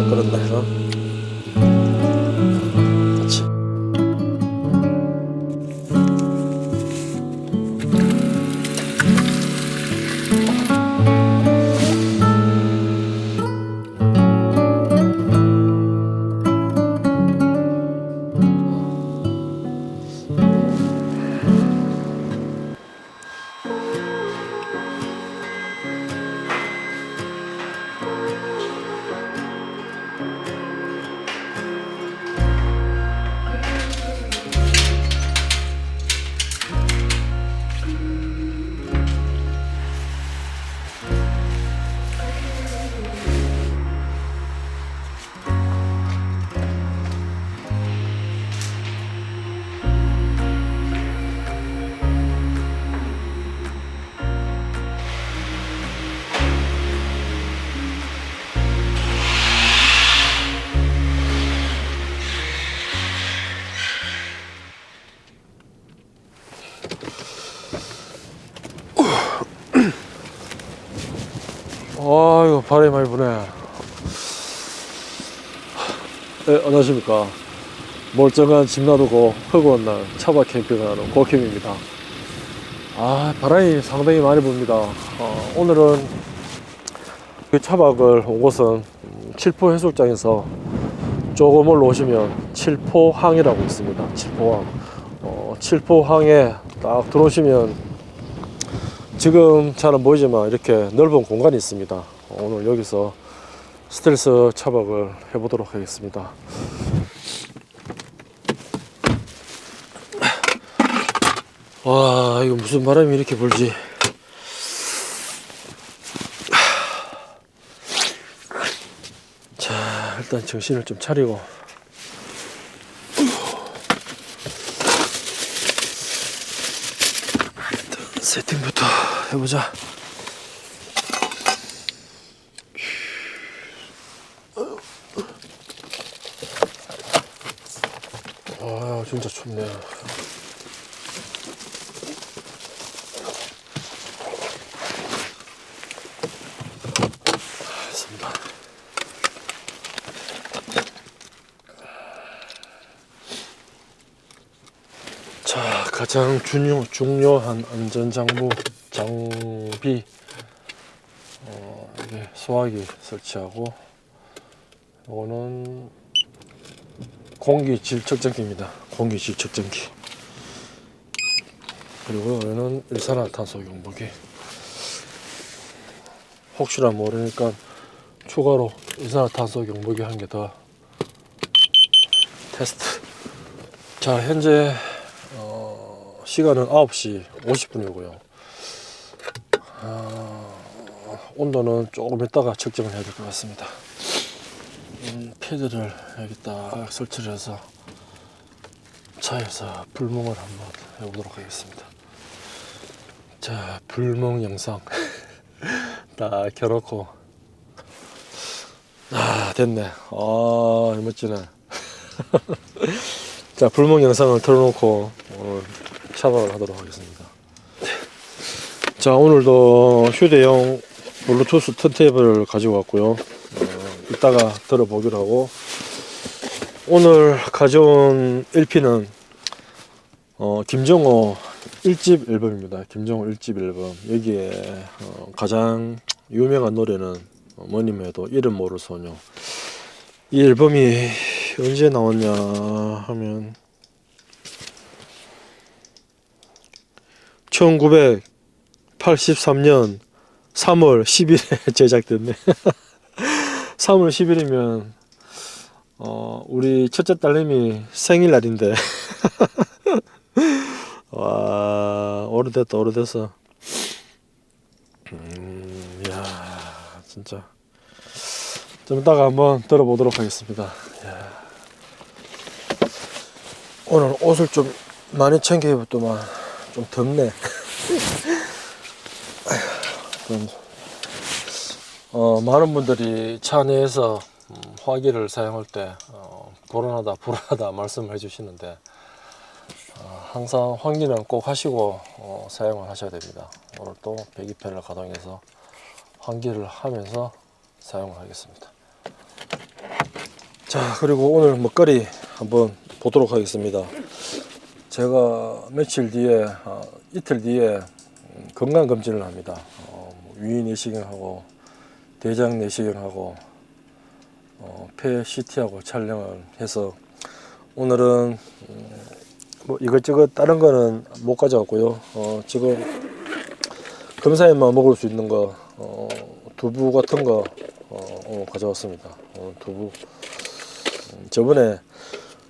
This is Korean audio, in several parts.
해 바람이 많이 부네. 네, 안녕하십니까. 멀쩡한 집 놔두고 허구한 날 차박 캠핑을 하는 고캠입니다. 아 바람이 상당히 많이 붑니다. 어, 오늘은 그 차박을 온 곳은 음, 칠포 해수욕장에서 조금 올라오시면 칠포항이라고 있습니다. 칠포항. 어, 칠포항에 딱 들어오시면 지금 잘안 보이지만 이렇게 넓은 공간이 있습니다. 오늘 여기서 스텔스 차박을 해보도록 하겠습니다. 와, 이거 무슨 바람이 이렇게 불지? 자, 일단 정신을 좀 차리고. 세팅부터 해보자. 아, 진짜 춥네. 자, 가장 중요, 중요한 안전장부 장비 어, 이게 소화기 설치하고 이거는 공기질 측정기입니다. 공기질 측정기 그리고 여기는 일산화탄소 경보기 혹시나 모르니까 추가로 일산화탄소 경보기 한 개 더 테스트 자 현재 어, 시간은 9시 50분이고요. 아, 온도는 조금 있다가 측정을 해야 될 것 같습니다. 음, 패드를 여기 딱 설치를 해서 차에서 불멍을 한번 해보도록 하겠습니다. 자, 불멍 영상 딱 켜놓고 아 됐네. 아 멋지네. 자, 불멍 영상을 틀어놓고 오늘 샤워를 하도록 하겠습니다. 자, 오늘도 휴대용 블루투스 턴테이블을 가지고 왔고요. 어, 이따가 들어보기로 하고 오늘 가져온 LP는 어, 김정호 1집 앨범입니다. 김정호 1집 앨범. 여기에 어, 가장 유명한 노래는 어, 뭐님 해도 이름 모를 소녀. 이 앨범이 언제 나왔냐 하면 1983년 3월 10일에 제작됐네. 3월 10일이면 어, 우리 첫째 딸내미 생일날인데 와 오래됐다 오래됐어. 음, 야 진짜 좀 이따가 한번 들어보도록 하겠습니다. 야. 오늘 옷을 좀 많이 챙겨 입었더만 좀 덥네. 좀, 어, 많은 분들이 차 내에서 음, 화기를 사용할 때 어, 불안하다 불안하다 말씀을 해주시는데 어, 항상 환기는 꼭 하시고 어, 사용을 하셔야 됩니다. 오늘 또 배기팬을 가동해서 환기를 하면서 사용을 하겠습니다. 자 그리고 오늘 먹거리 한번 보도록 하겠습니다. 제가 며칠 뒤에 아, 이틀 뒤에 음, 건강 검진을 합니다. 어, 뭐 위인 내시경하고 대장 내시경하고 어, 폐 CT하고 촬영을 해서 오늘은 음, 뭐 이것저것 다른 거는 못 가져왔고요. 어, 지금 검사에만 먹을 수 있는 거 어, 두부 같은 거 어, 오늘 가져왔습니다. 어, 두부 음, 저번에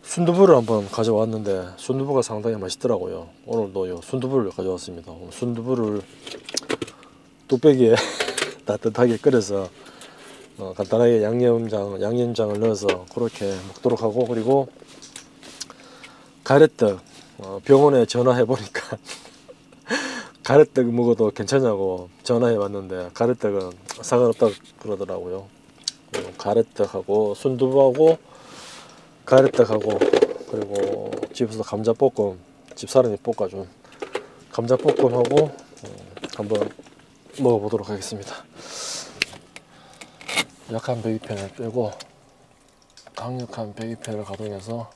순두부를 한번 가져왔는데 순두부가 상당히 맛있더라고요. 오늘도 요 순두부를 가져왔습니다. 순두부를 뚝배기에 따뜻하게 끓여서 어, 간단하게 양념장 양념장을 넣어서 그렇게 먹도록 하고 그리고 가래떡 어, 병원에 전화해 보니까 가래떡 먹어도 괜찮냐고 전화해 봤는데 가래떡은 상관없다 그러더라고요. 어, 가래떡하고 순두부하고 가래떡하고 그리고 집에서 감자볶음 집사람이 볶아준 감자볶음하고 어, 한번 먹어보도록 하겠습니다. 약한 배기편을 빼고 강력한 배기편을 가동해서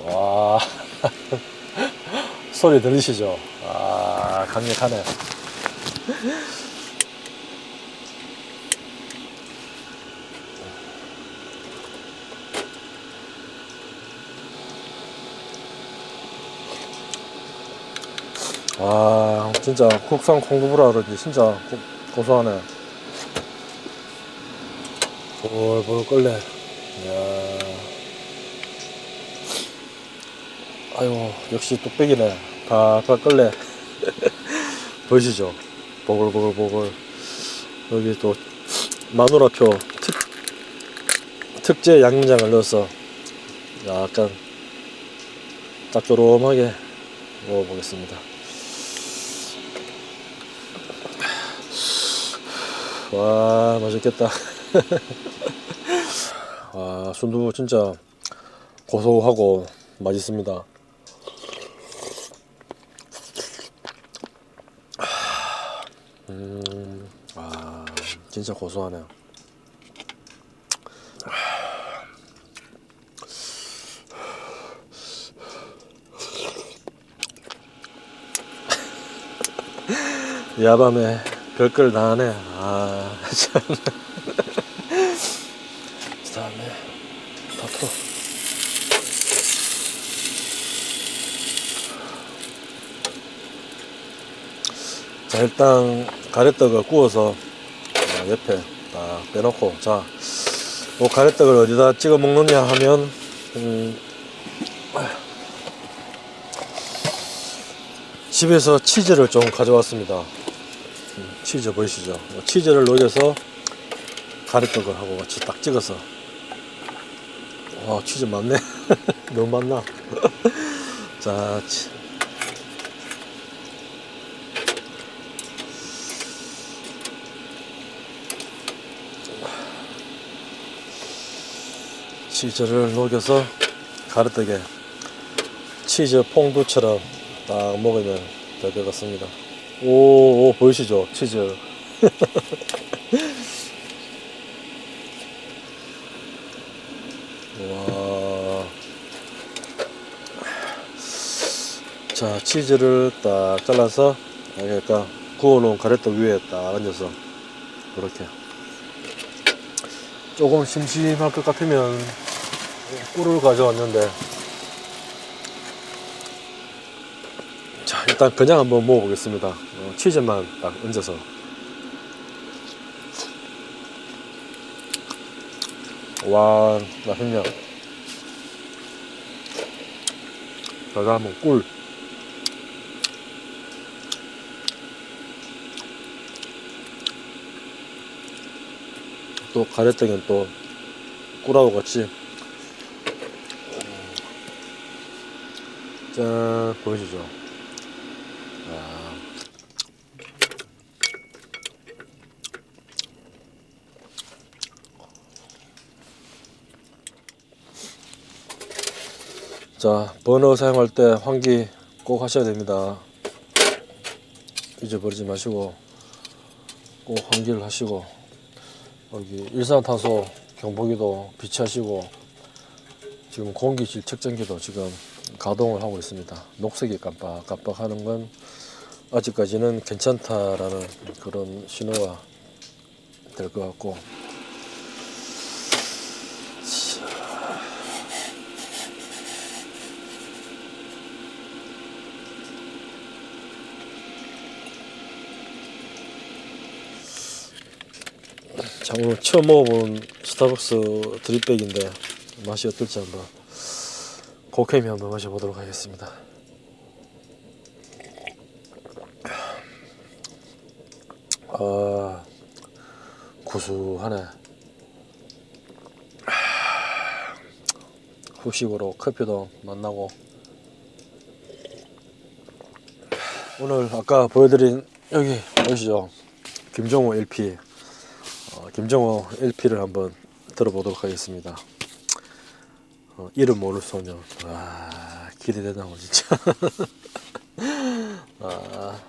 와 소리 들리시죠? 아 강력하네. 아 진짜 국산 콩두부라 그런지 진짜 고, 고소하네. 볼볼 끓네 이야. 아유 역시 뚝배기네. 팔팔 끓네 보이시죠? 보글보글보글. 여기 또 마누라표 특, 특제 양념장을 넣어서 약간 짭조름하게 먹어보겠습니다 와 맛있겠다. 와 순두부 진짜 고소하고 맛있습니다. 음, 와 진짜 고소하네요 야밤에 별걸 다 하네. 아, 참. 그 다음에 다 풀어. 자, 일단 가래떡을 구워서 어, 옆에 딱 빼놓고, 자, 뭐 가래떡을 어디다 찍어 먹느냐 하면, 음, 집에서 치즈를 좀 가져왔습니다. 치즈 보이시죠? 치즈를 녹여서 가래떡을 하고 같이 딱 찍어서 와 치즈 많네 너무 많나 자 치. 치즈를 녹여서 가래떡에 치즈 퐁두처럼 딱 먹으면 될 것 같습니다 오, 오 보이시죠? 치즈. 와. 자, 치즈를 딱 잘라서, 그러니까 구워놓은 가래떡 위에 딱 얹어서, 이렇게. 조금 심심할 것 같으면 꿀을 가져왔는데, 자, 일단 그냥 한번 먹어보겠습니다. 어, 치즈만 딱 얹어서. 와, 맛있네요. 제가 한번 꿀. 또 가래떡은 또 꿀하고 같이 짠 보이시죠? 자, 버너 사용할 때 환기 꼭 하셔야 됩니다. 잊어버리지 마시고 꼭 환기를 하시고 여기 일산탄소 경보기도 비치하시고 지금 공기질 측정기도 지금 가동을 하고 있습니다. 녹색이 깜빡깜빡 하는 건 아직까지는 괜찮다라는 그런 신호가 될 것 같고 오늘 처음 먹어본 스타벅스 드립백인데 맛이 어떨지 한번 고케미 한번 마셔보도록 하겠습니다. 아 구수하네. 후식으로 커피도 만나고 오늘 아까 보여드린 여기 보이시죠? 김종호 LP 어, 김정호 LP를 한번 들어보도록 하겠습니다. 어, 이름 모를 소녀. 와, 고 진짜. 아,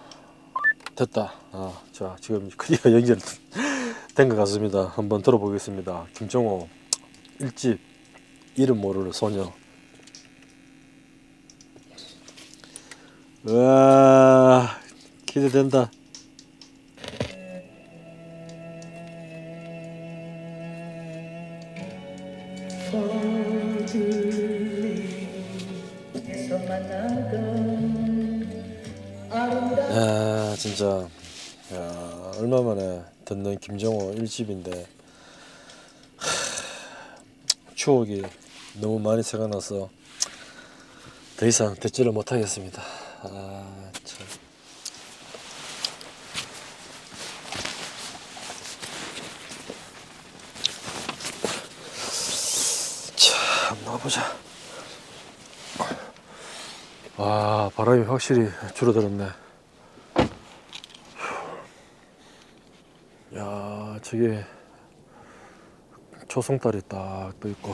됐다. 아, 자, 지금 크리가 연결된 것 같습니다. 한번 들어보겠습니다. 김정호 1집 이름 모를 소녀. 와, 기대된다. 야 진짜. 야 얼마 만에 듣는 김정호 1집인데 추억이 너무 많이 생각나서 더 이상 듣지를 못하겠습니다. 아 참. 자 한번 가보자 와 바람이 확실히 줄어들었네. 야 저게 초승달이 딱 떠 있고.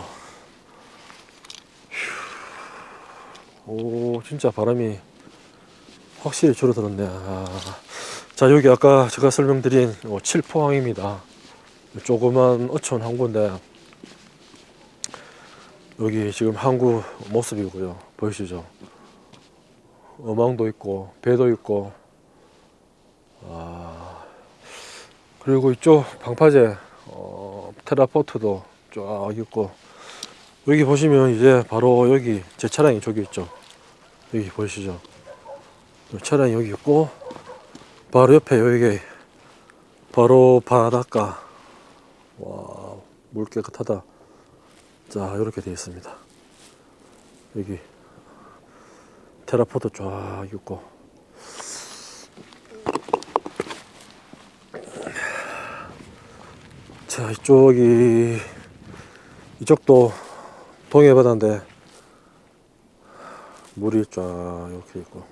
휴. 오 진짜 바람이 확실히 줄어들었네. 아. 자 여기 아까 제가 설명드린 어, 칠포항입니다. 조그만 어촌 항구인데 여기 지금 항구 모습이고요. 보이시죠 어망도 있고 배도 있고. 아 그리고 이쪽 방파제 어, 테라포트도 쫙 있고. 여기 보시면 이제 바로 여기 제 차량이 저기 있죠. 여기 보이시죠? 요 차량이 여기 있고 바로 옆에 여기 바로 바닷가 와 물 깨끗하다. 자 이렇게 되어 있습니다. 여기 테라포트 쫙 있고. 자 이쪽이 이쪽도 동해바다인데 물이 쫙 이렇게 있고.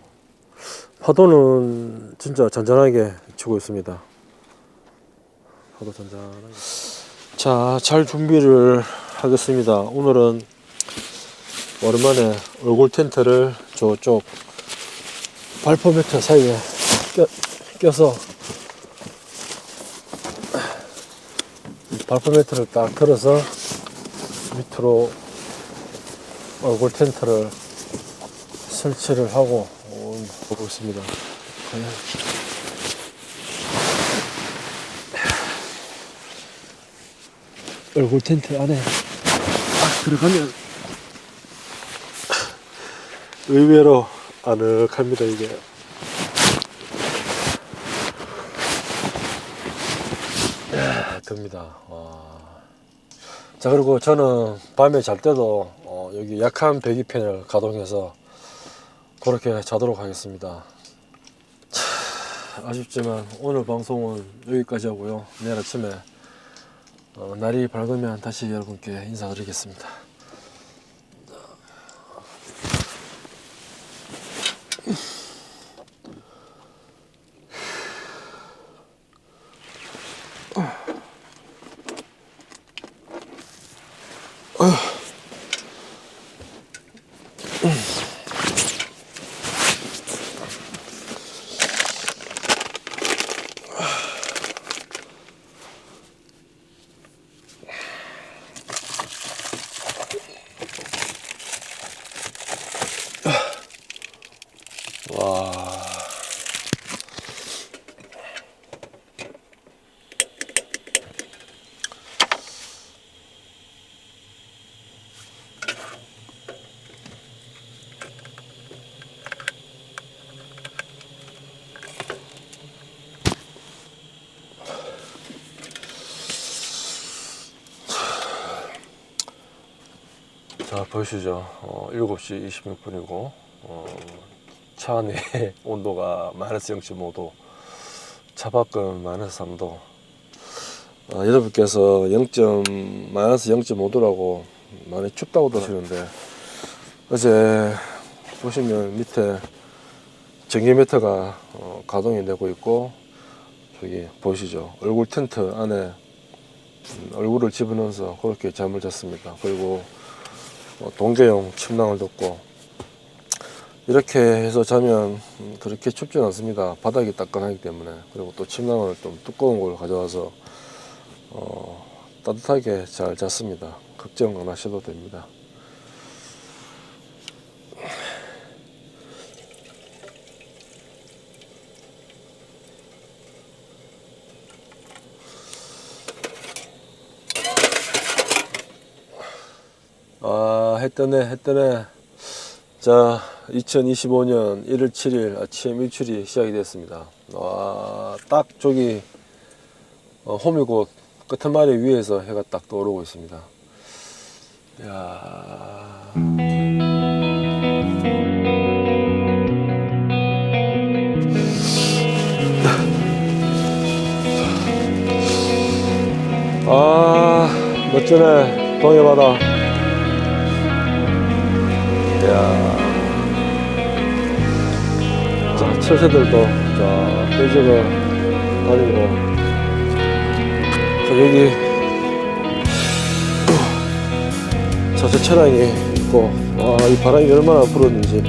파도는 진짜 잔잔하게 치고 있습니다. 파도 잔잔하게. 자잘 준비를 하겠습니다. 오늘은 오랜만에 얼굴 텐트를 저쪽 발포 매트 사이에 껴, 껴서 발포 매트를 딱 틀어서 밑으로 얼굴 텐트를 설치를 하고 어, 보고 있습니다. 얼굴 텐트 안에 딱 들어가면 의외로 아늑합니다 이게. 야, 듭니다. 와. 자 그리고 저는 밤에 잘 때도 어, 여기 약한 배기팬을 가동해서 그렇게 자도록 하겠습니다. 차, 아쉽지만 오늘 방송은 여기까지 하고요. 내일 아침에 어, 날이 밝으면 다시 여러분께 인사드리겠습니다 자, 보시죠. 어, 7시 26분이고, 어, 차 안에 온도가 마이너스 0.5도, 차 밖은 마이너스 3도. 어, 여러분께서 0. 마이너스 0.5도라고 많이 춥다고 하시는데, 어제 보시면 밑에 전기미터가 어, 가동이 되고 있고, 저기 보시죠. 얼굴 텐트 안에 음, 얼굴을 집어넣어서 그렇게 잠을 잤습니다. 그리고 뭐 동계용 침낭을 덮고 이렇게 해서 자면 음, 그렇게 춥진 않습니다. 바닥이 따끈하기 때문에 그리고 또 침낭을 좀 두꺼운 걸 가져와서 어, 따뜻하게 잘 잤습니다. 걱정 안 하셔도 됩니다. 아, 했더네, 했더네. 자, 2025년 1월 7일 아침 일출이 시작이 됐습니다. 와, 딱 저기, 어, 호미곶 끝한마리 위에서 해가 딱 떠오르고 있습니다. 야 아, 멋지네. 동해바다. 이야. 자, 철새들도, 자, 떼적어 다니고. 자, 여기, 자, 저 차량이 있고, 와, 이 바람이 얼마나 불었는지.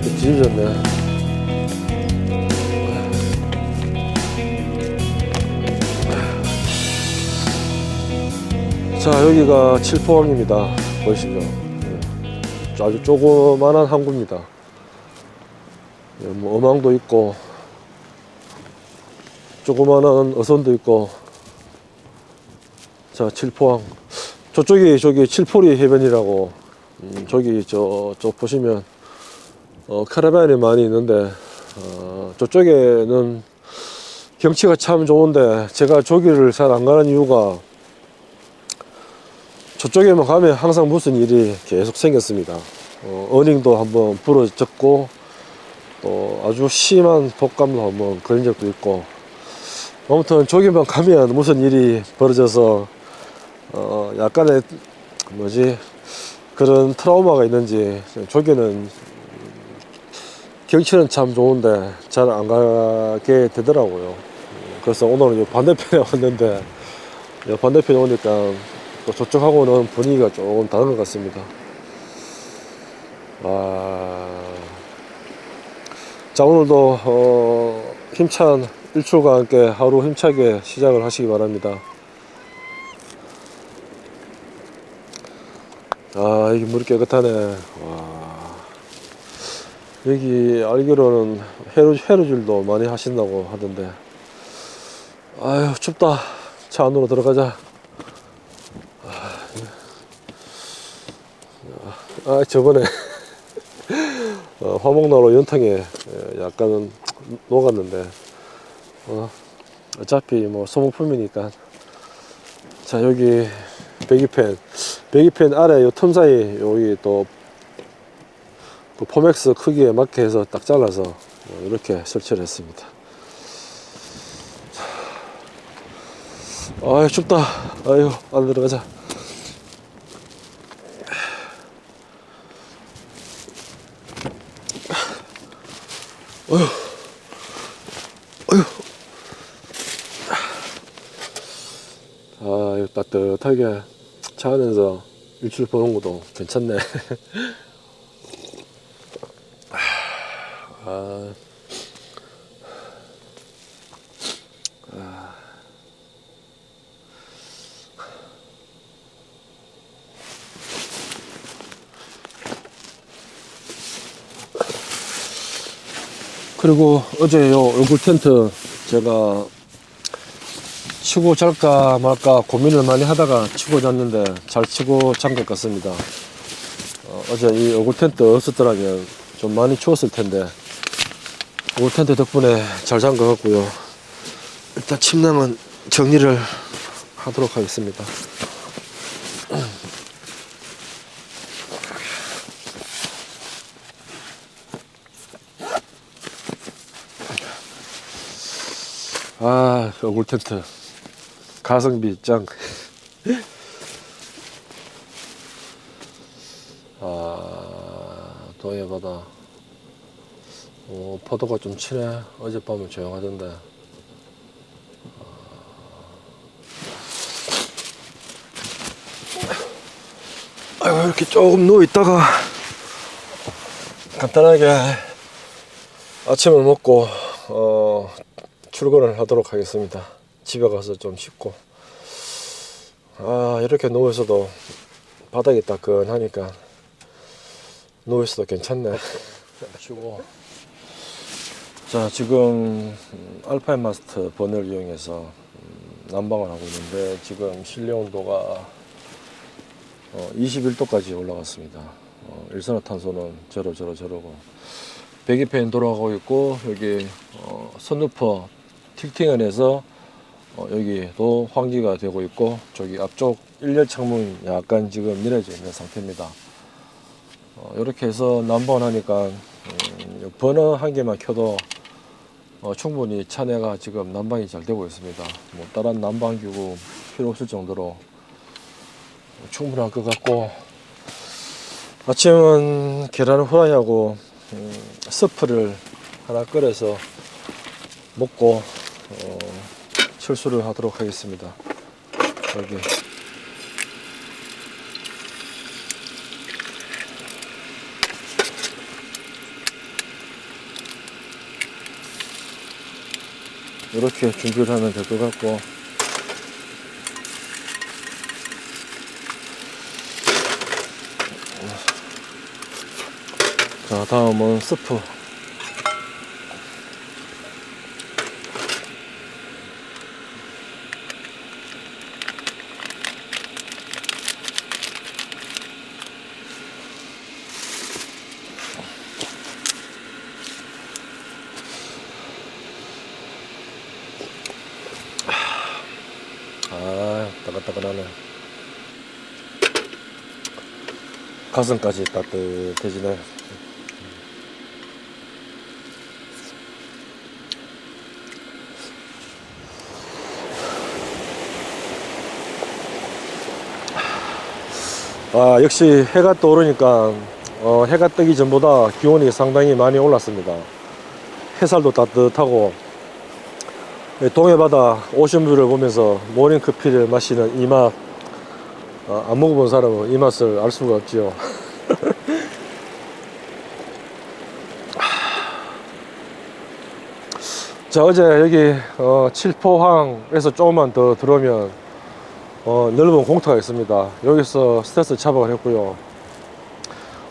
뒤집졌네. 자, 여기가 칠포항입니다. 보이시죠? 네. 아주 조그만한 항구입니다. 예, 뭐 어망도 있고 조그만한 어선도 있고 자 칠포항 저쪽이 저기 칠포리 해변이라고 음, 저기 저, 저 보시면 어, 카라반이 많이 있는데 어, 저쪽에는 경치가 참 좋은데 제가 저기를 잘 안 가는 이유가 저쪽에만 가면 항상 무슨 일이 계속 생겼습니다. 어, 어닝도 한번 부러졌고 또 아주 심한 독감도 한번 걸린 적도 있고 아무튼 저기만 가면 무슨 일이 벌어져서 어, 약간의 뭐지 그런 트라우마가 있는지 저기는 경치는 참 좋은데 잘 안 가게 되더라고요. 그래서 오늘은 이 반대편에 왔는데 이 반대편에 오니까 또 저쪽하고는 분위기가 조금 다른 것 같습니다. 와. 자, 오늘도, 어, 힘찬 일출과 함께 하루 힘차게 시작을 하시기 바랍니다. 아, 여기 물이 깨끗하네. 와. 여기 알기로는 해루, 해루질도 많이 하신다고 하던데. 아유, 춥다. 차 안으로 들어가자. 아 저번에 어, 화목나루 연탕에 예, 약간은 녹았는데 어, 어차피 뭐 소모품이니까. 자 여기 배기팬 배기팬 아래 요 틈 사이 여기 또, 또 포맥스 크기에 맞게 해서 딱 잘라서 어, 이렇게 설치를 했습니다. 아유 춥다. 아유 안 들어가자 아, 이거 따뜻하게 차 안에서 일출 보는 것도 괜찮네. 그리고 어제 요 얼굴 텐트 제가 치고 잘까 말까 고민을 많이 하다가 치고 잤는데 잘 치고 잔 것 같습니다. 어, 어제 이 얼굴 텐트 없었더라면 좀 많이 추웠을 텐데 얼굴 텐트 덕분에 잘 잔 것 같고요. 일단 침낭은 정리를 하도록 하겠습니다. 아, 얼굴 텐트. 가성비 짱. 아, 동해바다. 어, 파도가 좀 치네. 어젯밤은 조용하던데. 아이고, 이렇게 조금 누워 있다가 간단하게 아침을 먹고, 어, 출근을 하도록 하겠습니다. 집에 가서 좀 씻고. 아, 이렇게 누워있어도 바닥이 따끈하니까 누워있어도 괜찮네. 쉬고. 자, 지금 음, 알파인 마스터 번을 이용해서 음, 난방을 하고 있는데 지금 실내 온도가 어, 21도까지 올라갔습니다. 어, 일산화탄소는 저러 저러 저러고 배기팬 돌아가고 있고 여기 어, 선루퍼 틸팅을 해서 어, 여기도 환기가 되고 있고 저기 앞쪽 일렬 창문 약간 지금 내려져 있는 상태입니다. 어, 이렇게 해서 난방을 하니까 음, 버너 한 개만 켜도 어, 충분히 차내가 지금 난방이 잘 되고 있습니다. 뭐 다른 난방 기구 필요 없을 정도로 충분할 것 같고 아침은 계란 후라이하고 음, 스프를 하나 끓여서 먹고 어, 철수를 하도록 하겠습니다. 여기. 이렇게 준비를 하면 될 것 같고. 자 다음은 스프 아 따끈따끈하네 가슴까지 따뜻해지네 아 역시 해가 떠오르니까 어, 해가 뜨기 전보다 기온이 상당히 많이 올랐습니다 햇살도 따뜻하고 네, 동해바다 오션뷰를 보면서 모닝커피를 마시는 이 맛, 아, 안 먹어본 사람은 이 맛을 알 수가 없지요. 자, 어제 여기 어, 칠포항에서 조금만 더 들어오면 어, 넓은 공터가 있습니다. 여기서 스트레스 차박을 했고요.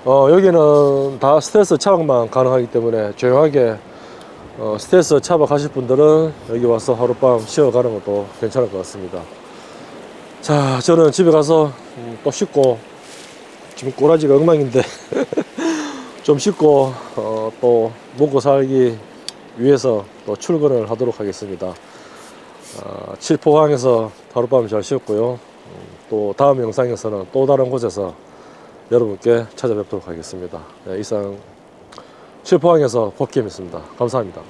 어, 여기는 다 스트레스 차박만 가능하기 때문에 조용하게 어, 스트레스 차박하실 분들은 여기 와서 하룻밤 쉬어가는 것도 괜찮을 것 같습니다. 자, 저는 집에 가서 음, 또 씻고 지금 꼬라지가 엉망인데 좀 씻고 어, 또 먹고 살기 위해서 또 출근을 하도록 하겠습니다. 어, 칠포항에서 하룻밤 잘 쉬었고요. 음, 또 다음 영상에서는 또 다른 곳에서 여러분께 찾아뵙도록 하겠습니다. 네, 이상 칠포항에서 포켓입니다. 감사합니다.